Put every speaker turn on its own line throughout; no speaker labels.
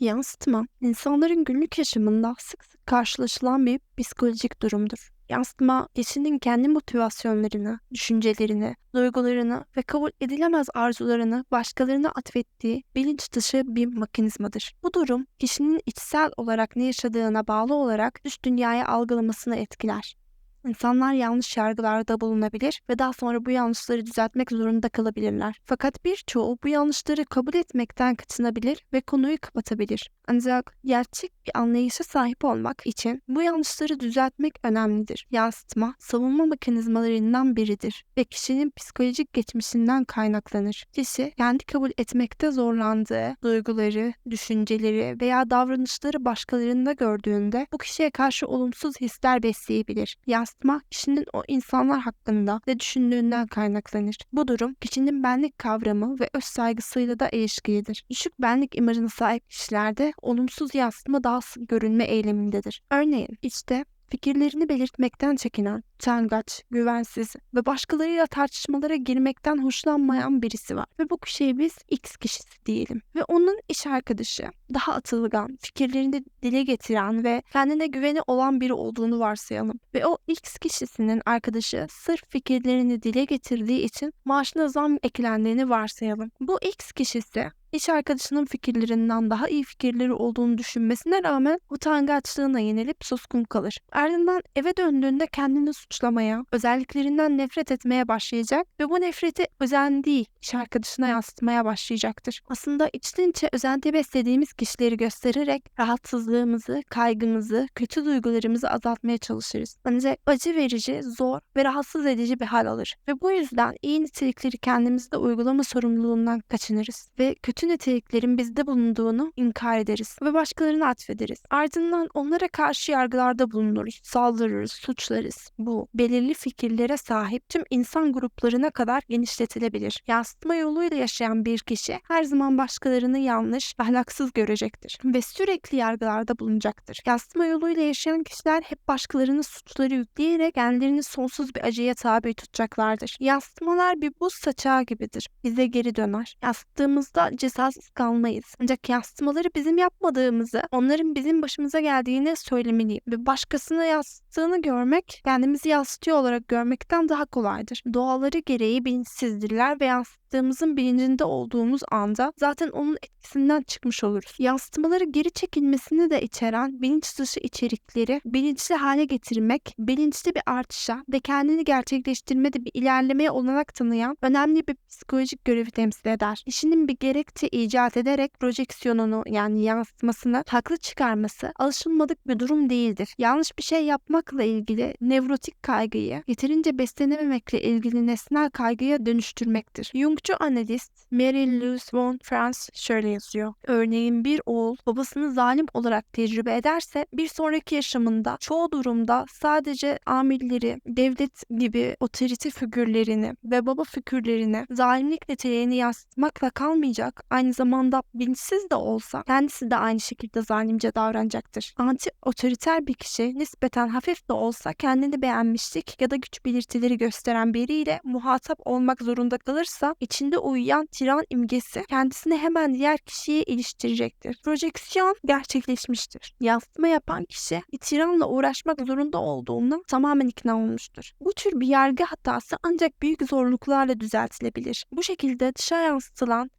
Yansıtma, insanların günlük yaşamında sık sık karşılaşılan bir psikolojik durumdur. Yansıtma, kişinin kendi motivasyonlarını, düşüncelerini, duygularını ve kabul edilemez arzularını başkalarına atfettiği bilinç dışı bir mekanizmadır. Bu durum, kişinin içsel olarak ne yaşadığına bağlı olarak dış dünyayı algılamasını etkiler. İnsanlar yanlış yargılarda bulunabilir ve daha sonra bu yanlışları düzeltmek zorunda kalabilirler. Fakat birçoğu bu yanlışları kabul etmekten kaçınabilir ve konuyu kapatabilir. Ancak gerçek bir anlayışa sahip olmak için bu yanlışları düzeltmek önemlidir. Yansıtma, savunma mekanizmalarından biridir ve kişinin psikolojik geçmişinden kaynaklanır. Kişi kendi kabul etmekte zorlandığı duyguları, düşünceleri veya davranışları başkalarında gördüğünde bu kişiye karşı olumsuz hisler besleyebilir. Yansıtma, kişinin o insanlar hakkında ne düşündüğünden kaynaklanır. Bu durum kişinin benlik kavramı ve öz saygısıyla da ilişkilidir. Düşük benlik imajına sahip kişilerde olumsuz yansıtma daha sık görünme eğilimindedir. Örneğin işte fikirlerini belirtmekten çekinen, utangaç, güvensiz ve başkalarıyla tartışmalara girmekten hoşlanmayan birisi var. Ve bu kişiye biz X kişisi diyelim. Ve onun iş arkadaşı daha atılgan, fikirlerini dile getiren ve kendine güveni olan biri olduğunu varsayalım. Ve o X kişisinin arkadaşı sırf fikirlerini dile getirdiği için maaşına zam eklendiğini varsayalım. Bu X kişisi iş arkadaşının fikirlerinden daha iyi fikirleri olduğunu düşünmesine rağmen utangaçlığına yenilip suskun kalır. Ardından eve döndüğünde kendini suçlamaya, özelliklerinden nefret etmeye başlayacak ve bu nefreti özendiği iş arkadaşına yansıtmaya başlayacaktır. Aslında içten içe özenti beslediğimiz kişileri göstererek rahatsızlığımızı, kaygımızı, kötü duygularımızı azaltmaya çalışırız. Ancak acı verici, zor ve rahatsız edici bir hal alır. Ve bu yüzden iyi nitelikleri kendimizde uygulama sorumluluğundan kaçınırız ve kötü niteliklerin bizde bulunduğunu inkar ederiz ve başkalarına atfederiz. Ardından onlara karşı yargılarda bulunuruz, saldırırız, suçlarız. Bu belirli fikirlere sahip tüm insan gruplarına kadar genişletilebilir. Yansıtma yoluyla yaşayan bir kişi her zaman başkalarını yanlış, ahlaksız görecektir ve sürekli yargılarda bulunacaktır. Yansıtma yoluyla yaşayan kişiler hep başkalarının suçları yükleyerek kendilerini sonsuz bir acıya tabi tutacaklardır. Yansıtmalar bir buz saçağı gibidir. Bize geri döner. Yansıttığımızda cezasız kalmayız. Ancak yansıtmaları bizim yapmadığımızı, onların bizim başımıza geldiğini söylemeliyim. Ve başkasına yansıttığını görmek, kendimizi yansıtıyor olarak görmekten daha kolaydır. Doğaları gereği bilinçsizdirler ve yansıttığımızın bilincinde olduğumuz anda zaten onun etkisinden çıkmış oluruz. Yansıtmaları geri çekilmesini de içeren bilinç dışı içerikleri bilinçli hale getirmek, bilinçli bir artışa ve kendini gerçekleştirmede bir ilerlemeye olanak tanıyan önemli bir psikolojik görevi temsil eder. Kişinin bir gerekçe icat ederek projeksiyonunu yani yansıtmasını haklı çıkarması alışılmadık bir durum değildir. Yanlış bir şey yapmakla ilgili nevrotik kaygıyı yeterince beslenememekle ilgili nesnel kaygıya dönüştürmektir. Jungçu analist Mary Louise von Franz şöyle yazıyor. Örneğin bir oğul babasını zalim olarak tecrübe ederse bir sonraki yaşamında çoğu durumda sadece amirleri, devlet gibi otorite figürlerini ve baba figürlerini zalimlik niteliğini yansıtmakla kalmayacak, aynı zamanda bilinçsiz de olsa kendisi de aynı şekilde zalimce davranacaktır. Anti otoriter bir kişi nispeten hafif de olsa kendini beğenmişlik ya da güç belirtileri gösteren biriyle muhatap olmak zorunda kalırsa içinde uyuyan tiran imgesi kendisini hemen diğer kişiye iliştirecektir. Projeksiyon gerçekleşmiştir. Yansıtma yapan kişi bir tiranla uğraşmak zorunda olduğundan tamamen ikna olmuştur. Bu tür bir yargı hatası ancak büyük zorluklarla düzeltilebilir. Bu şekilde dışa yansıtılan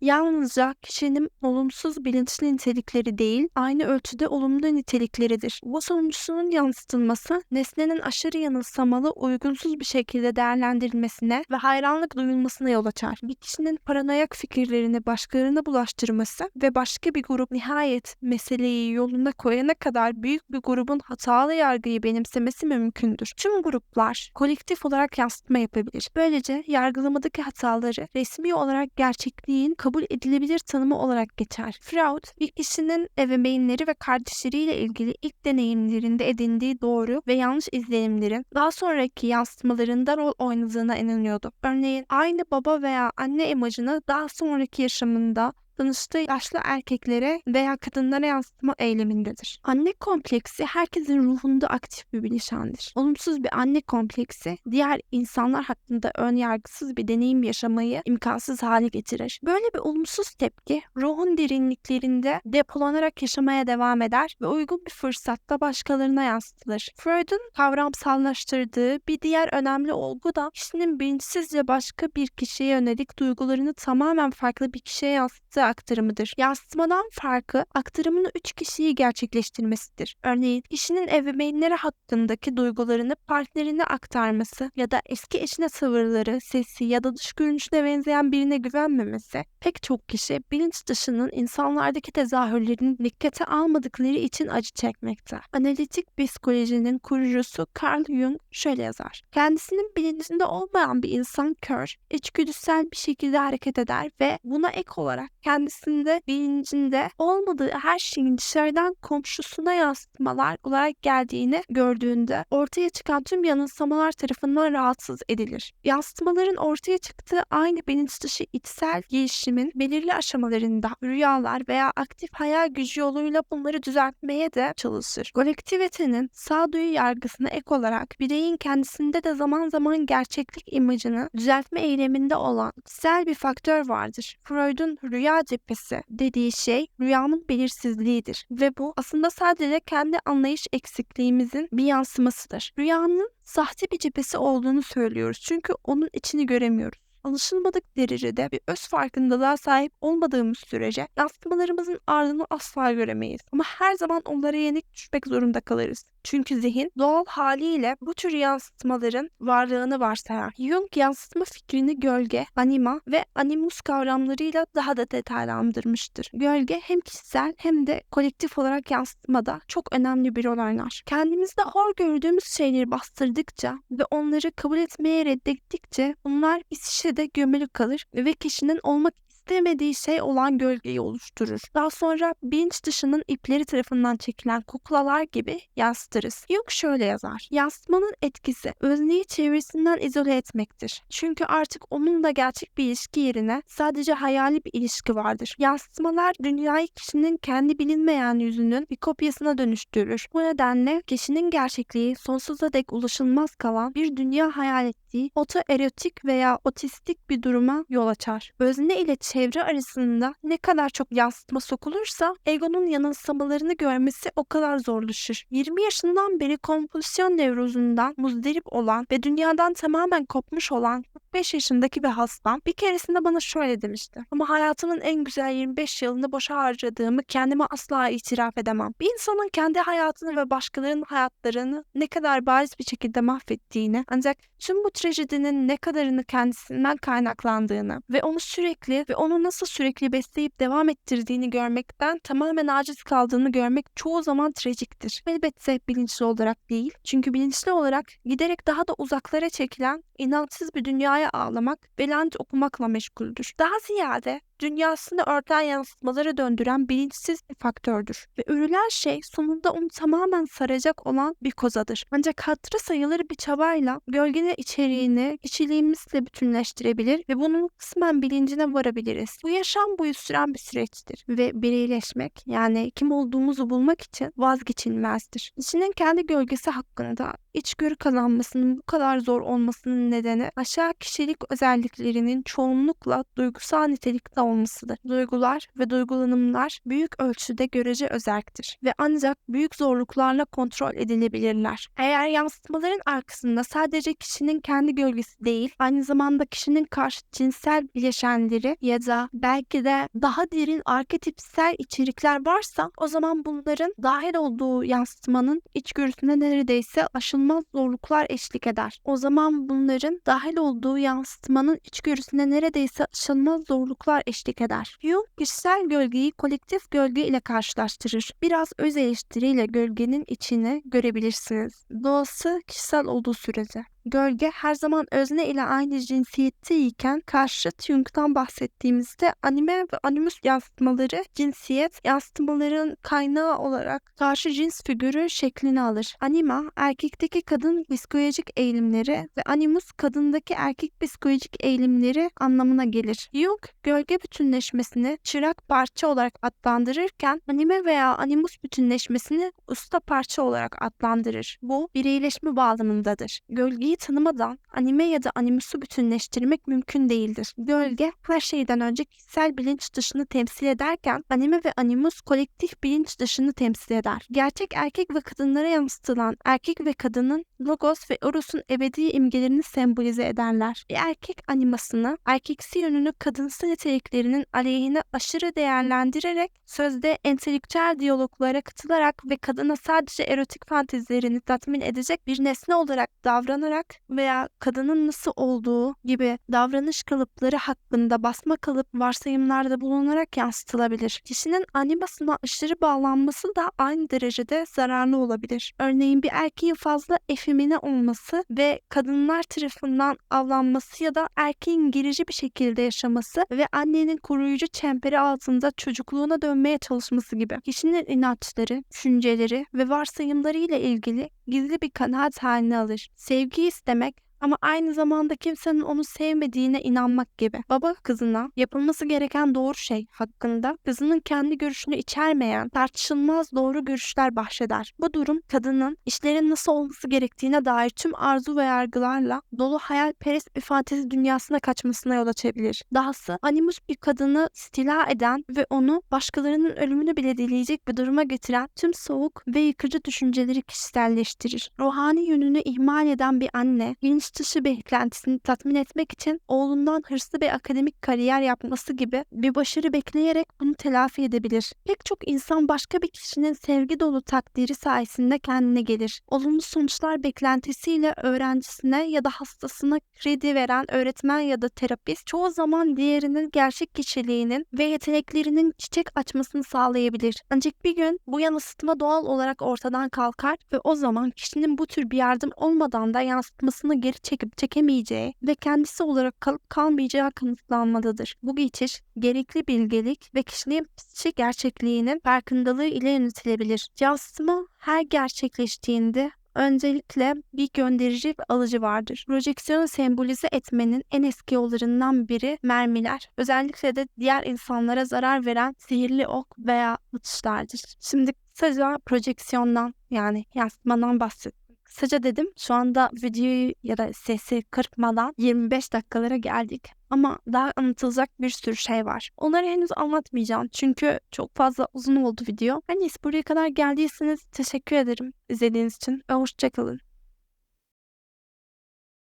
yalnızca kişinin olumsuz bilinçli nitelikleri değil, aynı ölçüde olumlu nitelikleridir. Bu sonuncusunun yansıtılması nesnenin aşırı yanılsamalı, uygunsuz bir şekilde değerlendirilmesine ve hayranlık duyulmasına yol açar. Bir kişinin paranoyak fikirlerini başkalarına bulaştırması ve başka bir grup nihayet meseleyi yoluna koyana kadar büyük bir grubun hatalı yargıyı benimsemesi mümkündür. Tüm gruplar kolektif olarak yansıtma yapabilir. Böylece yargılamadaki hataları resmi olarak gerçekliğin kabul edilebilir tanımı olarak geçer. Freud, bir kişinin ebeveynleri ve kardeşleriyle ilgili ilk deneyimlerinde edindiği doğru ve yanlış izlenimlerin daha sonraki yansıtmalarında rol oynadığına inanıyordu. Örneğin aynı baba veya anne imajını daha sonraki yaşamında tanıştığı yaşlı erkeklere veya kadınlara yansıtma eylemindedir. Anne kompleksi herkesin ruhunda aktif bir bilinçendir. Olumsuz bir anne kompleksi diğer insanlar hakkında ön yargısız bir deneyim yaşamayı imkansız hale getirir. Böyle bir olumsuz tepki ruhun derinliklerinde depolanarak yaşamaya devam eder ve uygun bir fırsatta başkalarına yansıtılır. Freud'un kavramsallaştırdığı bir diğer önemli olgu da kişinin bilinçsizce başka bir kişiye yönelik duygularını tamamen farklı bir kişiye yansıttığı aktarımıdır. Yansıtmadan farkı aktarımını üç kişiyi gerçekleştirmesidir. Örneğin kişinin ebeveynleri hakkındaki duygularını partnerine aktarması ya da eski eşine tavırları, sesi ya da dış görünüşüne benzeyen birine güvenmemesi pek çok kişi bilinç dışının insanlardaki tezahürlerini dikkate almadıkları için acı çekmekte. Analitik psikolojinin kurucusu Carl Jung şöyle yazar. Kendisinin bilincinde olmayan bir insan kör, içgüdüsel bir şekilde hareket eder ve buna ek olarak kendisinde bilincinde olmadığı her şeyin dışarıdan komşusuna yansıtmalar olarak geldiğini gördüğünde ortaya çıkan tüm yanılsamalar tarafından rahatsız edilir. Yansıtmaların ortaya çıktığı aynı bilinç dışı içsel gelişimin belirli aşamalarında rüyalar veya aktif hayal gücü yoluyla bunları düzeltmeye de çalışır. Kolektivitenin sağduyu yargısına ek olarak bireyin kendisinde de zaman zaman gerçeklik imajını düzeltme eyleminde olan kişisel bir faktör vardır. Freud'un rüya cephesi dediği şey rüyanın belirsizliğidir ve bu aslında sadece kendi anlayış eksikliğimizin bir yansımasıdır. Rüyanın sahte bir cephesi olduğunu söylüyoruz çünkü onun içini göremiyoruz alışılmadık derecede bir öz farkındalığa sahip olmadığımız sürece yansımalarımızın ardını asla göremeyiz. Ama her zaman onlara yenik düşmek zorunda kalırız. Çünkü zihin doğal haliyle bu tür yansıtmaların varlığını varsayar. Jung yansıtma fikrini gölge, anima ve animus kavramlarıyla daha da detaylandırmıştır. Gölge hem kişisel hem de kolektif olarak yansıtmada çok önemli bir rol oynar. Kendimizde hor gördüğümüz şeyleri bastırdıkça ve onları kabul etmeye reddettikçe bunlar bir şişede gömülü kalır ve kişinin olmak istemediği şey olan gölgeyi oluşturur. Daha sonra bilinç dışının ipleri tarafından çekilen kuklalar gibi yansıtırız. Jung şöyle yazar. Yansıtmanın etkisi özneyi çevresinden izole etmektir. Çünkü artık onunla gerçek bir ilişki yerine sadece hayali bir ilişki vardır. Yansıtmalar dünyayı kişinin kendi bilinmeyen yüzünün bir kopyasına dönüştürür. Bu nedenle kişinin gerçekliği sonsuza dek ulaşılmaz kalan bir dünya hayal ettiği otoerotik veya otistik bir duruma yol açar. Özne ile çevre arasında ne kadar çok yansıtma sokulursa egonun yanılsamalarını görmesi o kadar zorlaşır. 20 yaşından beri kompulsiyon nevrozundan muzdarip olan ve dünyadan tamamen kopmuş olan 45 yaşındaki bir hastam bir keresinde bana şöyle demişti. Ama hayatımın en güzel 25 yılını boşa harcadığımı kendime asla itiraf edemem. Bir insanın kendi hayatını ve başkalarının hayatlarını ne kadar bariz bir şekilde mahvettiğini ancak tüm bu trajedinin ne kadarını kendisinden kaynaklandığını ve onu sürekli ve onu nasıl sürekli besleyip devam ettirdiğini görmekten tamamen aciz kaldığını görmek çoğu zaman trajiktir. Elbette bilinçli olarak değil. Çünkü bilinçli olarak giderek daha da uzaklara çekilen inançsız bir dünyaya ağlamak ve lanet okumakla meşguldür. Daha ziyade dünyasını örten yansıtmaları döndüren bilinçsiz bir faktördür. Ve örülen şey sonunda onu tamamen saracak olan bir kozadır. Ancak hatırı sayılır bir çabayla gölgene içeriğini kişiliğimizle bütünleştirebilir ve bunun kısmen bilincine varabiliriz. Bu yaşam boyu süren bir süreçtir ve bireyleşmek yani kim olduğumuzu bulmak için vazgeçilmezdir. Kişinin kendi gölgesi hakkında içgörü kazanmasının bu kadar zor olmasının nedeni aşağı kişilik özelliklerinin çoğunlukla duygusal nitelikte olmasıdır. Duygular ve duygulanımlar büyük ölçüde görece özelliktir ve ancak büyük zorluklarla kontrol edilebilirler. Eğer yansıtmaların arkasında sadece kişinin kendi gölgesi değil, aynı zamanda kişinin karşı cinsel bileşenleri ya da belki de daha derin arketipsel içerikler varsa o zaman bunların dahil olduğu yansıtmanın içgörüsüne neredeyse aşılmaz zorluklar eşlik eder. O zaman bunların dahil olduğu yansıtmanın içgörüsüne neredeyse aşılmaz zorluklar eşlik eder. Jung kişisel gölgeyi kolektif gölge ile karşılaştırır. Biraz öz eleştiriyle gölgenin içini görebilirsiniz. Doğası kişisel olduğu sürece. Gölge her zaman özne ile aynı cinsiyetteyken karşıt Jung'dan bahsettiğimizde anime ve animus yansıtmaları cinsiyet yansıtmaların kaynağı olarak karşı cins figürü şeklini alır. Anima erkekteki kadın psikolojik eğilimleri ve animus kadındaki erkek psikolojik eğilimleri anlamına gelir. Jung gölge bütünleşmesini çırak parça olarak adlandırırken anime veya animus bütünleşmesini usta parça olarak adlandırır. Bu bireyleşme bağlamındadır. Gölgeyi tanımadan anime ya da animusu bütünleştirmek mümkün değildir. Gölge her şeyden önce kişisel bilinç dışını temsil ederken anime ve animus kolektif bilinç dışını temsil eder. Gerçek erkek ve kadınlara yansıtılan erkek ve kadının logos ve oros'un ebedi imgelerini sembolize ederler. Bir erkek animasını erkeksi yönünü kadınsı niteliklerinin aleyhine aşırı değerlendirerek sözde entelektüel diyaloglara katılarak ve kadına sadece erotik fantezilerini tatmin edecek bir nesne olarak davranarak veya kadının nasıl olduğu gibi davranış kalıpları hakkında basma kalıp varsayımlarda bulunarak yansıtılabilir. Kişinin animasına aşırı bağlanması da aynı derecede zararlı olabilir. Örneğin bir erkeğin fazla efemine olması ve kadınlar tarafından avlanması ya da erkeğin gerici bir şekilde yaşaması ve annenin koruyucu çemberi altında çocukluğuna dönmeye çalışması gibi. Kişinin inançları, düşünceleri ve varsayımları ile ilgili gizli bir kanaat haline alır. Sevgi systemic ama aynı zamanda kimsenin onu sevmediğine inanmak gibi. Baba kızına yapılması gereken doğru şey hakkında kızının kendi görüşünü içermeyen tartışılmaz doğru görüşler bahşeder. Bu durum kadının işlerin nasıl olması gerektiğine dair tüm arzu ve yargılarla dolu hayalperest bir fantezi dünyasına kaçmasına yol açabilir. Dahası animus bir kadını istila eden ve onu başkalarının ölümünü bile dileyecek bir duruma getiren tüm soğuk ve yıkıcı düşünceleri kişiselleştirir. Ruhani yönünü ihmal eden bir anne, bilinç dışı beklentisini tatmin etmek için oğlundan hırslı bir akademik kariyer yapması gibi bir başarı bekleyerek bunu telafi edebilir. Pek çok insan başka bir kişinin sevgi dolu takdiri sayesinde kendine gelir. Olumlu sonuçlar beklentisiyle öğrencisine ya da hastasına kredi veren öğretmen ya da terapist çoğu zaman diğerinin gerçek kişiliğinin ve yeteneklerinin çiçek açmasını sağlayabilir. Ancak bir gün bu yansıtma doğal olarak ortadan kalkar ve o zaman kişinin bu tür bir yardım olmadan da yansıtmasını geri çekip çekemeyeceği ve kendisi olarak kalıp kalmayacağı kanıtlanmalıdır. Bu geçiş gerekli bilgelik ve kişiliğin psikik gerçekliğinin farkındalığı ile yönetilebilir. Yansıtma her gerçekleştiğinde Öncelikle bir gönderici ve alıcı vardır. Projeksiyonu sembolize etmenin en eski yollarından biri mermiler. Özellikle de diğer insanlara zarar veren sihirli ok veya atışlardır. Şimdi kısaca projeksiyondan yani yansıtmadan bahsettim. Kısaca dedim şu anda videoyu ya da sesi kırpmadan 25 dakikalara geldik. Ama daha anlatılacak bir sürü şey var. Onları henüz anlatmayacağım çünkü çok fazla uzun oldu video. Hani buraya kadar geldiyseniz teşekkür ederim izlediğiniz için ve hoşçakalın.